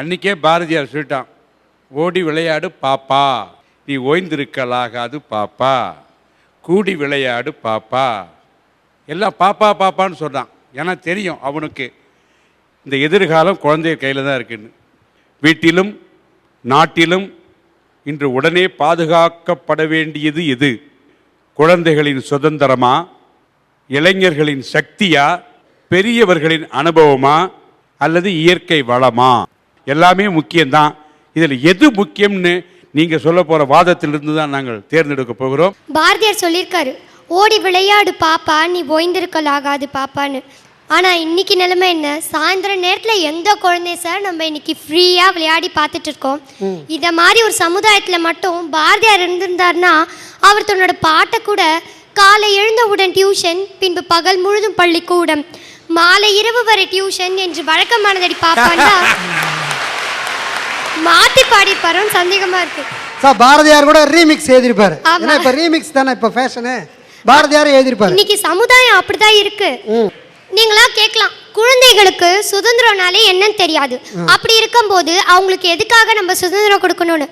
அன்னைக்கே பாரதியார் சொல்லிட்டான் ஓடி விளையாடு பாப்பா நீ ஓய்ந்திருக்கலாகாது பாப்பா கூடி விளையாடு பாப்பா. எல்லாம் பாப்பா பாப்பான்னு சொல்கிறான் ஏன்னா தெரியும் அவனுக்கு இந்த எதிர்காலம் குழந்தைய கையில் தான் இருக்குன்னு. வீட்டிலும் நாட்டிலும் இன்று உடனே பாதுகாக்கப்பட வேண்டியது எது? குழந்தைகளின் சுதந்திரமா? இளைஞர்களின் சக்தியா? பெரியவர்களின் அனுபவமா? அல்லது இயற்கை வளமா? எல்லாமே முக்கியம்தான். இதில் எது முக்கியம்னு நீங்கள் சொல்ல போகிற வாதத்திலிருந்து தான் நாங்கள் தேர்ந்தெடுக்க போகிறோம். பாரதியார் சொல்லியிருக்காரு ஓடி விளையாடு பாப்பா நீ ஓய்ந்திருக்கலாகாது பாப்பான்னு. ஆனால் இன்னைக்கு நிலைமை என்ன? சாயந்தர நேரத்தில் எந்த குழந்தை சார் நம்ம இன்னைக்கு ஃப்ரீயாக விளையாடி பார்த்துட்டு இருக்கோம்? இதை மாதிரி ஒரு சமுதாயத்தில் மட்டும் பாரதியார் இருந்திருந்தாருன்னா அவர் தன்னோட பாட்டை கூட காலை எழுந்தவுடன் டியூஷன் பின்பு பகல் முழுதும் பள்ளிக்கூடம் மாலை இரவு வரை டியூஷன் என்று வழக்கமானதடி பாப்பாண்டா மாத்தி பாடிப்பாரோன்னு சந்தேகமா இருக்கு. சார் பாரதியார் கூட ரீமிக்ஸ் எழுதியிருப்பாரு. ஆமா. ஏன்னா இப்போ ரீமிக்ஸ் தானே இப்போ ஃபேஷனு பாரதியார் எழுதியிருப்பாரு. இன்னைக்கு சமுதாயம் அப்படிதான் இருக்கு. நீங்களா கேட்கலாம் குழந்தைகளுக்கு சுதந்திரம்னாலே என்னன்னு தெரியாது. அப்படி இருக்கும்போது அவங்களுக்கு எதுக்காக நம்ம சுதந்திரம் கொடுக்கணும்னு?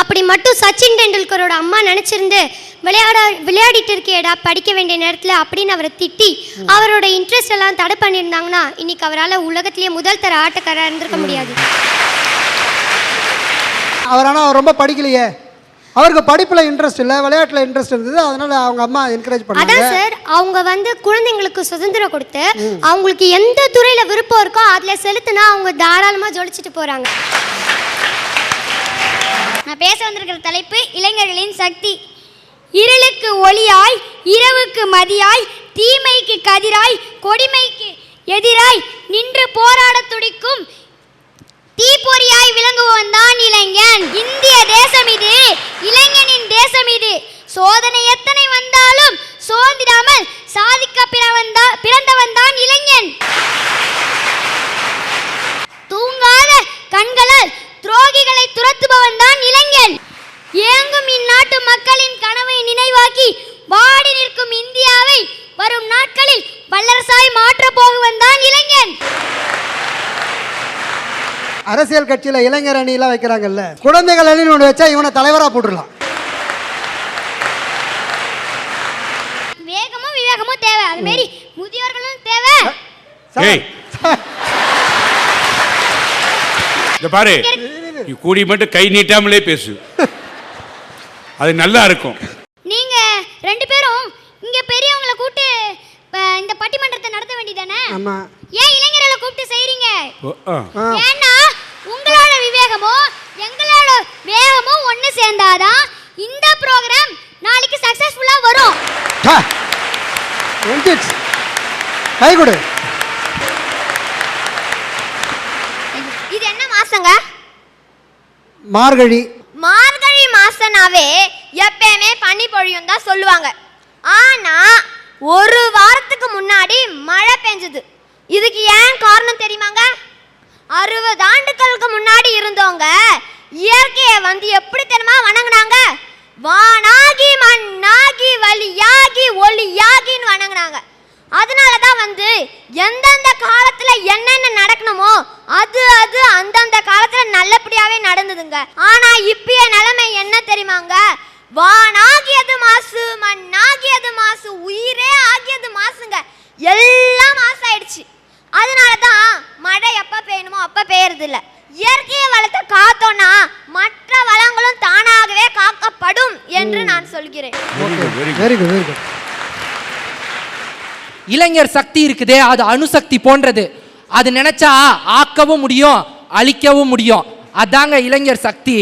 அப்படி மட்டும் சச்சின் டெண்டுல்கரோட அம்மா நினைச்சிருந்து விளையாட விளையாடிட்டு இருக்கேடா படிக்க வேண்டிய நேரத்தில் அப்படின்னு அவரை திட்டி அவரோட இன்ட்ரெஸ்ட் எல்லாம் தடை பண்ணியிருந்தாங்கன்னா இன்னைக்கு அவரால் உலகத்திலேயே முதல் தர ஆட்டக்காரா இருந்திருக்க முடியாது. அவர் ஆனால் ரொம்ப படிக்கலையே. அவருக்கு படிப்பில் இன்ட்ரெஸ்ட் இல்லை விளையாட்டில் இன்ட்ரெஸ்ட் இருந்தது அதனால அவங்க அம்மா என்கரேஜ் பண்ணாங்க. அதான் சார் அவங்க வந்து குழந்தைங்களுக்கு சுதந்திரம் கொடுத்து அவங்களுக்கு எந்த துறையில விருப்பம் இருக்கோ அதுல செலுத்தினா அவங்க தாராளமா ஜொலிச்சிட்டு போறாங்க. நான் பேச வந்திருக்கிற தலைப்பு இளைஞர்களின் சக்தி. இருளுக்கு ஒளியாய் இரவுக்கு மதியாய் தீமைக்கு கதிராய் கொடுமைக்கு எதிராய் நின்று போராடத் துடிக்கும் தீப்பொறியாய் விளங்குவன் தான் இளைஞன். இந்திய தேசம் இது இளைஞனின் தேசம் இது. சோதனை எத்தனை வந்தாலும் சோதிடாமல் சாதிக்க பிறவன் தான் பிறந்தவன் தான் இளைஞன். அரசியல் கட்சியில் இளைஞர் அணியெல்லாம் வைக்கிறாங்கல்ல குழந்தைகள் அணின்னு ஒன்று வச்சா இவனை தலைவராக போட்டுடலாம். வேகமும் விவேகமும் தேவை. அது மாரி முதியோர்களும் தேவை. ஏய். இந்த பாரு. நீ கூடி மட்டும் கை நீட்டாமலே பேசு. அது நல்லா இருக்கும். நீங்க ரெண்டு பேரும் இங்க பெரியவங்களை கூப்பிட்டு இந்த பட்டிமன்றத்தை நடத்த வேண்டியதானே ஆமா. ஏன் இளைஞர்களை கூப்பிட்டு செய்றீங்க? ஓ, ஆ. ஆ. ஏன்னா விவேகமும் எங்களோட வேகமும் ஒன்று சேர்ந்தாதான் இந்த ப்ரோக்ராம் நாளைக்கு சக்ஸஸ்ஃபுல்லா வரும். கை கொடு. இது என்ன மாசங்க? மார்கழி. மார்கழி மாசனாவே எப்பயுமே பனி பொழியும் தான் சொல்லுவாங்க. ஆனா ஒரு வாரத்துக்கு முன்னாடி மழை பெஞ்சது. இதுக்கு ஏன் காரணம் தெரியுமாங்க? அறுபது ஆண்டுகளுக்கு முன்னாடி இருந்தவங்க இயற்கையை வந்து எப்படி தெரியுமா வணங்கினாங்க? வானாகி மண்ணாகி வழியாகி ஒளியாகின்னு வணங்கினாங்க. அதனால தான் வந்து எந்தெந்த காலத்தில் என்னென்ன நடக்கணுமோ அது அது அந்தந்த காலத்துல நல்லபடியாவே நடந்ததுங்க ஆனா இப்பய நிலைமை என்ன தெரியுமாங்க வானாகியது மாசு மண்ணாகியது மாசு உயிரே ஆகியது மாசுங்க எல்லாம் மாசாயிடுச்சு அதனால தான் மழை எப்ப பெய்யணுமோ அப்ப பெய்யறது இல்ல இயற்கையை வளத்தை காத்தோம்னா மற்ற வளங்களும் தானாகவே காக்கப்படும் என்று நான் சொல்கிறேன். வெரி குட் வெரி குட் இளைஞர் சக்தி இருக்குதே அது அணுசக்தி போன்றது. அது நினைச்சா ஆக்கவும் முடியும் அழிக்கவும் முடியும். அதாங்க இளைஞர் சக்தி.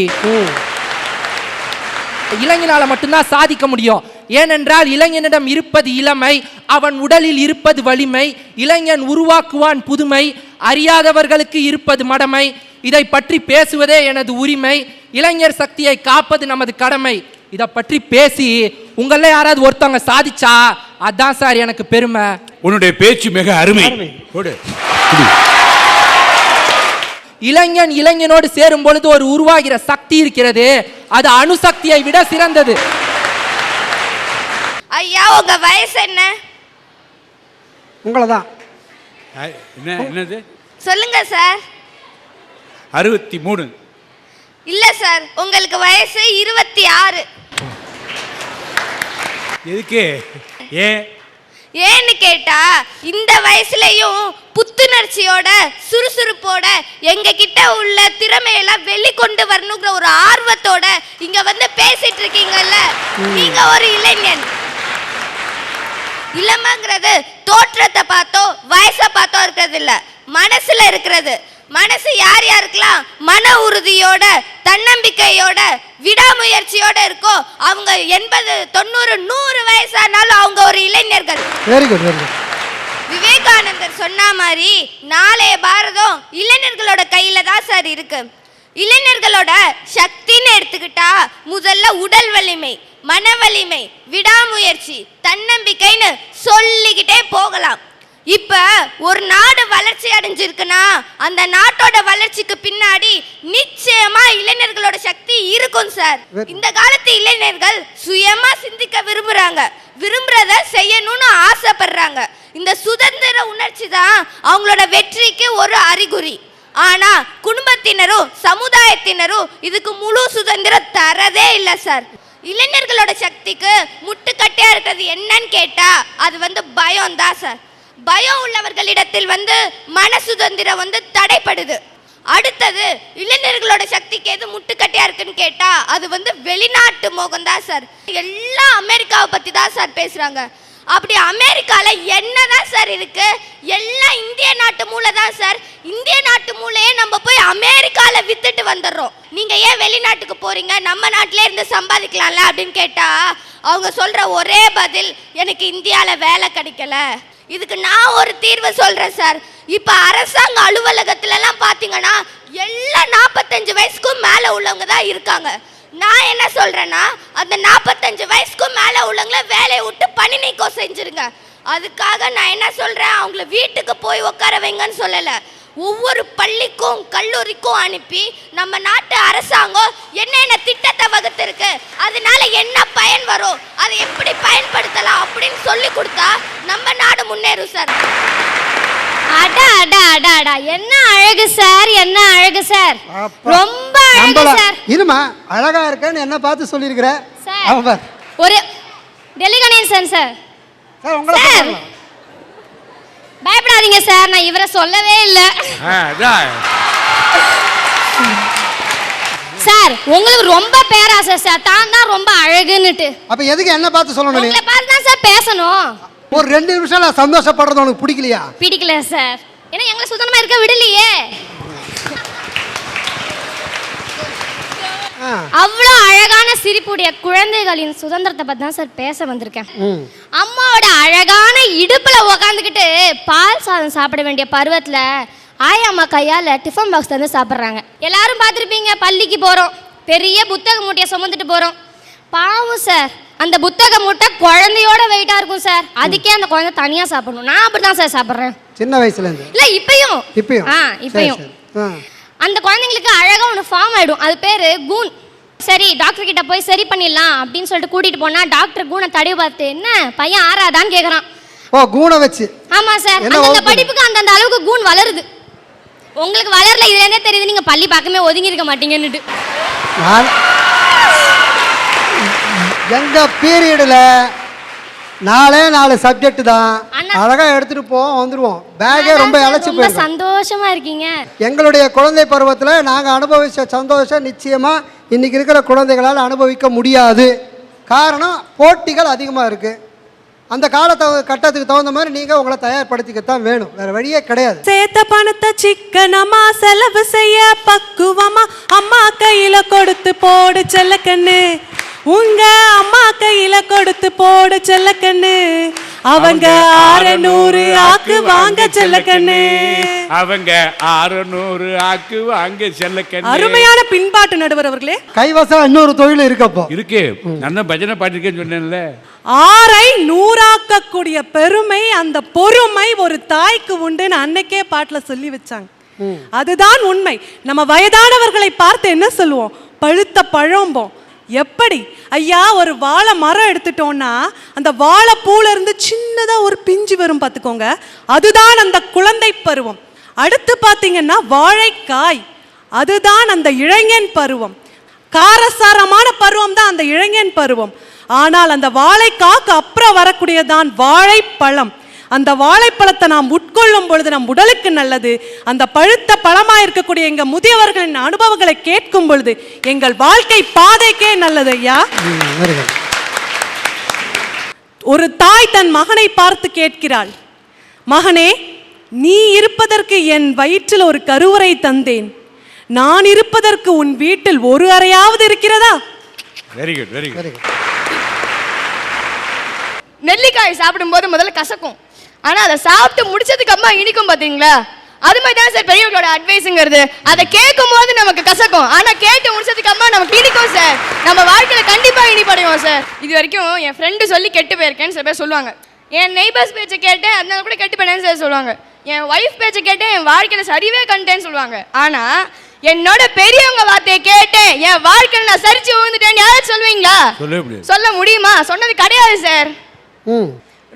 இளைஞனால மட்டும்தான் சாதிக்க முடியும். ஏனென்றால் இளைஞனிடம் இருப்பது இளமை அவன் உடலில் இருப்பது வலிமை இளைஞன் உருவாக்குவான் புதுமை அறியாதவர்களுக்கு இருப்பது மடமை. இதை பற்றி பேசுவதே எனது உரிமை. இளைஞர் சக்தியை காப்பது நமது கடமை. இதை பற்றி பேசி உங்கள யாராவது ஒருத்தவங்க சாதிச்சா அதான் சார் எனக்கு பெருமை. உன்னுடைய பேச்சு மிக அருமை. இளைஞன் இளைஞனோடு சேரும் பொழுது ஒரு உருவாகிற சக்தி இருக்கிறது. அது அணுசக்தியை விட சிறந்தது. ஐயா உங்க வயசு என்ன? உங்களை தான் என்னது? சொல்லுங்க சார். அறுபத்தி மூணு. இல்ல சார் உங்களுக்கு வயசு இருபத்தி ஆறு எதுக்கு? ஏன் ஏன்னு கேட்டா இந்த வயசுலயும் புத்துணர்ச்சியோட சுறுசுறுப்போட எங்க கிட்ட உள்ள திறமையெல்லாம் வெளிக்கொண்டு வரணுங்கிற ஒரு ஆர்வத்தோட இங்க வந்து பேசிட்டு இருக்கீங்கல்ல நீங்க ஒரு இளைஞன். இளமைங்கிறது தோற்றத்தை பார்த்தோ வயசை பார்த்தோ இருக்கிறது இல்ல. மனசுல இருக்கிறது. மனசு யார் யாருக்கெல்லாம் மன உறுதியோட தன்னம்பிக்கையோட விடாமுயற்சியோட இருக்கோ அவங்க எண்பது தொண்ணூறு நூறு வயசானாலும் அவங்க ஒரு இளைஞர்கள். Very good very good Vivekanandar சொன்ன மாதிரி நாளைய பாரதம் இளைஞர்களோட கையில தான் சார் இருக்கு. இளைஞர்களோட சக்தின்னு எடுத்துக்கிட்டா முதல்ல உடல் வலிமை மன வலிமை விடாமுயற்சி தன்னம்பிக்கைன்னு சொல்லிக்கிட்டே போகலாம். இப்ப ஒரு நாடு வளர்ச்சி அடைஞ்சிருக்குன்னா அந்த நாட்டோட வளர்ச்சிக்கு பின்னாடி நிச்சயமா இளைஞர்களோட சக்தி இருக்கும் சார். இந்த காலத்து இளைஞர்கள் சுயமா சிந்திக்க விரும்புறாங்க. விரும்புறத செய்யணும்னு ஆசைப்படுறாங்க. இந்த சுதந்திர உணர்ச்சி தான் அவங்களோட வெற்றிக்கு ஒரு அறிகுறி. ஆனா குடும்பத்தினரும் சமுதாயத்தினரும் இதுக்கு முழு சுதந்திரம் தரதே இல்லை சார். இளைஞர்களோட சக்திக்கு முட்டுக்கட்டையா இருக்கிறது என்னன்னு கேட்டா அது வந்து பயம் தான் சார். பயம் உள்ளவர்களிடத்தில் வந்து மன சுதந்திரம் வந்து தடைப்படுது அடுத்தது இளைஞர்களோட சக்திக்கு எது முட்டுக்கட்டையா இருக்குன்னு கேட்டா அது வந்து வெளிநாட்டு மோகம் தான் சார். எல்லாம் அமெரிக்காவை பத்தி தான் சார் பேசுறாங்க. அப்படி அமெரிக்கால என்னதான் சார் இருக்கு? எல்லாம் இந்திய நாட்டு மூளை தான் சார். இந்திய நாட்டு மூளையே நம்ம போய் அமெரிக்கால வித்துட்டு வந்துடுறோம். நீங்க ஏன் வெளிநாட்டுக்கு போறீங்க? நம்ம நாட்டிலே இருந்து சம்பாதிக்கலாம்ல அப்படின்னு கேட்டா அவங்க சொல்ற ஒரே பதில் எனக்கு இந்தியால வேலை கிடைக்கல. இதுக்கு நான் ஒரு தீர்வு சொல்றேன் சார். இப்ப அரசாங்க அலுவலகத்துல எல்லாம் பாத்தீங்கன்னா நாற்பத்தஞ்சு வயசுக்கும் மேல உள்ளவங்க தான் இருக்காங்க. நான் என்ன சொல்றேன்னா அந்த நாற்பத்தஞ்சு வயசுக்கும் மேல உள்ளவங்கள வேலையை விட்டு பணி நீக்கம் செஞ்சிருங்க. அதுக்காக நான் என்ன சொல்றேன் அவங்கள வீட்டுக்கு போய் உட்கார வைங்கன்னு சொல்லலை. ஒவ்வொரு பள்ளிக்கும் கல்லூரிக்கும் அனுப்பி நம்ம நாட்டு அரசாங்கம் என்னென்ன திட்டத்தை வகுத்திருக்கு அதனால என்ன பயன் வரும் அதை எப்படி பயன்படுத்தலாம் அப்படின்னு சொல்லி கொடுத்தா நம்ம நாடு முன்னேறும் சார். அட அட அட அட. என்ன அழகு சார்? என்ன அழகு சார். ரொம்ப அழகு சார். இருமா? அழகா இருக்கேன்னு என்ன பார்த்து சொல்லியிருக்கிற? சார். ஒரு டெல்லி கணேசன் சார். சார் உங்களை. பயப்படாதீங்க சார். நான் இவரை சொல்லவே இல்லை. சார் உங்களுக்கு ரொம்ப பேராசை சார். தான் தான் ரொம்ப அழகுன்னுட்டு. அப்ப எதுக்கு என்ன பார்த்து சொல்லணும் உங்களை பார்த்து தான் சார் பேசணும். ஒரு ரெண்டு நிமிஷம் நான் சந்தோஷப்படுறது உனக்கு பிடிக்கலையா? பிடிக்கல சார். ஏன்னா எங்களை சுத்தமா இருக்க விடலையே ஆ. அவ்வளோ அழகான சிரிப்புடைய குழந்தைகளின் சுதந்திரத்தை பத்தி தான் சார் பேச வந்திருக்கேன். அம்மாவோட அழகான இடுப்புல உக்காந்துக்கிட்டு பால் சாதம் சாப்பிட வேண்டிய பருவத்துல ஆயா அம்மா கையால டிஃபன் பாக்ஸ் தந்து சாப்பிட்றாங்க. எல்லாரும் பார்த்துருப்பீங்க பள்ளிக்கு போறோம். பெரிய புத்தக மூட்டையை சுமந்துட்டு போறோம். பாவம் சார் அந்த புத்தக மூட்டை குழந்தையோட வெயிட்டா இருக்கும் சார். அதுக்கே அந்த குழந்தை தனியா சாப்பிடணும். நான் அப்படிதான் சார் சாப்பிட்றேன். சின்ன வயசுல இருந்து? இல்ல இப்பயும். இப்பயும்? ஆ இப்பயும். அந்த குழந்தைங்களுக்கு அழகா ஒன்று ஃபார்ம் ஆயிடும். அது பேரு கூன். சரி டாக்டர் கிட்ட போய் சரி பண்ணிடலாம் அப்படின்னு சொல்லிட்டு கூட்டிட்டு போனா டாக்டர் கூனை தடவி பார்த்து என்ன பையன் ஆறாதான்னு கேக்குறான். ஓ கூனை வச்சு. ஆமா சார் வகுப்பு? படிப்புக்கு அந்தந்த அளவுக்கு கூன் வளருது. உங்களுக்கு வளரல இதுல இருந்தே தெரியுது நீங்க பள்ளி பார்க்கமே ஒதுங்கி இருக்க மாட்டீங்கன்னுட்டு. எங்க பீரியடில் நாலே நாலு சப்ஜெக்ட் தான். அழகா எடுத்துட்டு போவோம் வந்துருவோம். பேக்கே ரொம்ப இழைச்சி போயிருக்கோம் சந்தோஷமா இருக்கீங்க. எங்களுடைய குழந்தை பருவத்தில் நாங்கள் அனுபவிச்ச சந்தோஷம் நிச்சயமா இன்னைக்கு இருக்கிற குழந்தைகளால் அனுபவிக்க முடியாது. காரணம் போட்டிகள் அதிகமாக இருக்கு. அந்த காலத்தை கட்டத்துக்கு தகுந்த மாதிரி நீங்கள் உங்களை தயார்படுத்திக்கத்தான் வேணும். வேற வழியே கிடையாது. சேர்த்த பணத்தை சிக்கனமா செலவு செய்ய பக்குவமா அம்மா கையில கொடுத்து போடு செல்லக்கண்ணு. உங்க அம்மா கையில கொடுத்து போடு செல்லக்கண்ணு. அவங்க ஆறநூறு ஆக்கு வாங்க செல்லக்கண்ணு. அவங்க அறுநூறு ஆக்கு வாங்க செல்லக்கண்ணு. அருமையான பின்பாட்டு நடுவர் அவர்களே. கைவசம் இன்னொரு தொழில் இருக்கப்போ. இருக்கு. நான் தான் பஜனை பாட்டிருக்கேன்னு சொன்னேன்ல. ஆறை நூறாக்கக்கூடிய பெருமை அந்த பொறுமை ஒரு தாய்க்கு உண்டுன்னு அன்னைக்கே பாட்டுல சொல்லி வச்சாங்க. அதுதான் உண்மை. நம்ம வயதானவர்களை பார்த்து என்ன சொல்லுவோம்? பழுத்த பழம்போம் எப்படி? ஐயா ஒரு வாழை மரம் எடுத்துட்டோம்னா அந்த வாழைப்பூல இருந்து சின்னதாக ஒரு பிஞ்சு வரும் பார்த்துக்கோங்க. அதுதான் அந்த குழந்தை பருவம். அடுத்து பார்த்தீங்கன்னா வாழைக்காய். அதுதான் அந்த இளைஞன் பருவம். காரசாரமான பருவம் தான் அந்த இளைஞன் பருவம். ஆனால் அந்த வாழைக்காக்கு அப்புறம் வரக்கூடியதான் வாழைப்பழம். அந்த வாழைப்பழத்தை நாம் உட்கொள்ளும் பொழுது நம் உடலுக்கு நல்லது. அந்த பழுத்த பழமா இருக்கக்கூடிய எங்க முதியவர்களின் அனுபவங்களை கேட்கும் பொழுது எங்கள் வாழ்க்கை பாதைக்கே நல்லது ஐயா. ஒரு தாய் தன் மகனை பார்த்து கேட்கிறாள் மகனே நீ இருப்பதற்கு என் வயிற்றில் ஒரு கருவறை தந்தேன். நான் இருப்பதற்கு உன் வீட்டில் ஒரு அறையாவது இருக்கிறதா? Very good very good very good நெல்லிக்காய் சாப்பிடும்போது முதல்ல கசக்கும். ஆனா அதை சாப்பிட்டு முடிச்சதுக்கு அப்புறமா இனிக்கும் பாத்தீங்களா? அது மாதிரி தான் சார் பெரியவர்களோட அட்வைஸுங்கிறது அதை கேட்கும் போது நமக்கு கசக்கும். ஆனா கேட்டு முடிச்சதுக்கு அப்புறமா நமக்கு இனிக்கும் சார். நம்ம வாழ்க்கையில கண்டிப்பா இனிப்படைவோம் சார். இது வரைக்கும் என் ஃப்ரெண்டு சொல்லி கெட்டு போயிருக்கேன்னு சில பேர் சொல்லுவாங்க. என் நெய்பர்ஸ் பேச்சை கேட்டேன் அதனால கூட கெட்டு போனேன்னு சார் சொல்லுவாங்க. என் ஒய்ஃப் பேச்சை கேட்டேன் என் வாழ்க்கையில சரிவே கண்டேன்னு சொல்லுவாங்க. ஆனா என்னோட பெரியவங்க வார்த்தையை கேட்டேன் என் வாழ்க்கையில நான் சரிச்சு விழுந்துட்டேன்னு யாராவது சொல்லுவீங்களா? சொல்ல முடியுமா? சொன்னது கிடையாது சார்.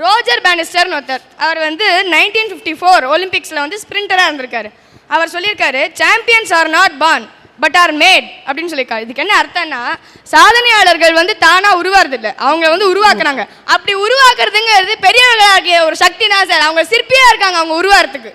ரோஜர் பேனிஸ்டர்னு ஒருத்தர். அவர் வந்து நைன்டீன் ஃபிஃப்டி ஃபோர் ஒலிம்பிக்ஸில் வந்து ஸ்பிரிண்டராக இருந்திருக்காரு. அவர் சொல்லியிருக்காரு champions are not born but are made அப்படின்னு சொல்லியிருக்காரு. இதுக்கு என்ன அர்த்தம்னா சாதனையாளர்கள் வந்து தானாக உருவாறது இல்லை அவங்க வந்து உருவாக்குறாங்க. அப்படி உருவாக்குறதுங்கிறது பெரியவர்களாகிய ஒரு சக்தி தான் சார். அவங்க சிற்பியாக இருக்காங்க அவங்க உருவாகிறதுக்கு